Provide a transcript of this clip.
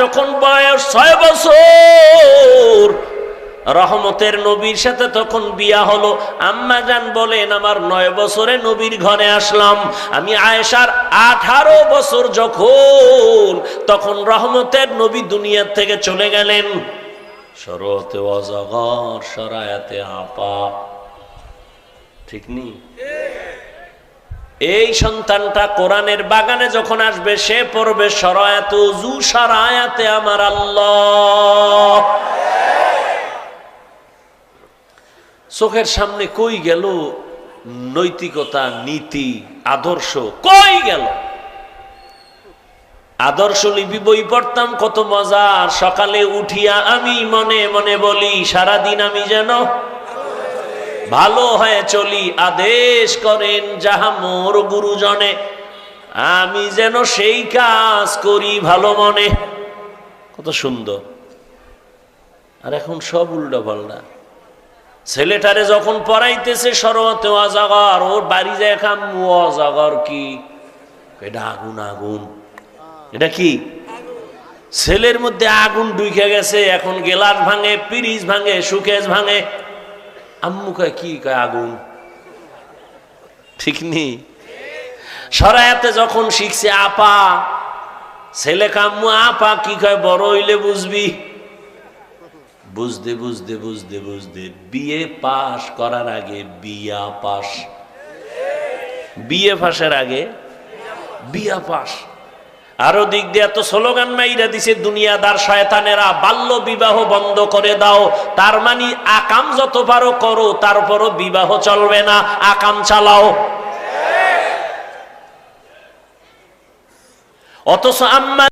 যখন বয়স ছয় বছর, রহমতের নবীর সাথে তখন বিয়া হলো। আম্মা জান বলেন, আমার নয় বছরে নবীর ঘরে আসলাম। আমি আয়েশার আঠারো বছর যখন, তখন রহমতের নবী দুনিয়ার থেকে চলে গেলেন। সরতে অজগর সরায়াতে আপা ঠিক নেই? এই সন্তানটা কোরআনের বাগানে যখন আসবে, সে পড়বে সরায়াত সরায়াতে আমার আল্লাহ। চোখের সামনে কই গেল নৈতিকতা, নীতি, আদর্শ? কই গেল? আদর্শ লিপি বই পড়তাম, কত মজা সকালে উঠিয়া আমি মনে মনে বলি, সারাদিন আমি যেন ভালো হয়ে চলি, আদেশ করেন যাহা মোর গুরুজনে। আমি যেন সেই কাজ করি ভালো মনে। কত সুন্দর। আর এখন সব উল্টা পাল্টা। ছেলেটারে যখন পড়াইতেছে সরতে অজাগর, ওর বাড়ি যায় খাম অজাগর কি? এটা আগুন আগুন। এটা কি? ছেলের মধ্যে আগুন ঢুকে গেছে, এখন গেলাস ভাঙে পিরিজ ভাঙে, সুকেশ ভাঙে। আম্মু কয় কি কয় আগুন? ঠিক নেই। সরায়াতে যখন শিখছে আপা, ছেলে কাম্মু, আপা কি কয়, বড় হইলে বুঝবি? বুঝতে বুঝতে বুঝতে বুঝতে বিয়ে পাশ করার আগে বিয়া পাশ। বিয়ে পাশের আগে বিয়া পাশ। আরও দিক দিয়ে এত স্লোগান মাইরা দিছে, দুনিয়াদার শয়তানেরা, বাল্য বিবাহ বন্ধ করে দাও। তার মানে আকাম যত পারো করো তারপরও বিবাহ চলবে না। আকাম চালাও। অথচ আম্মা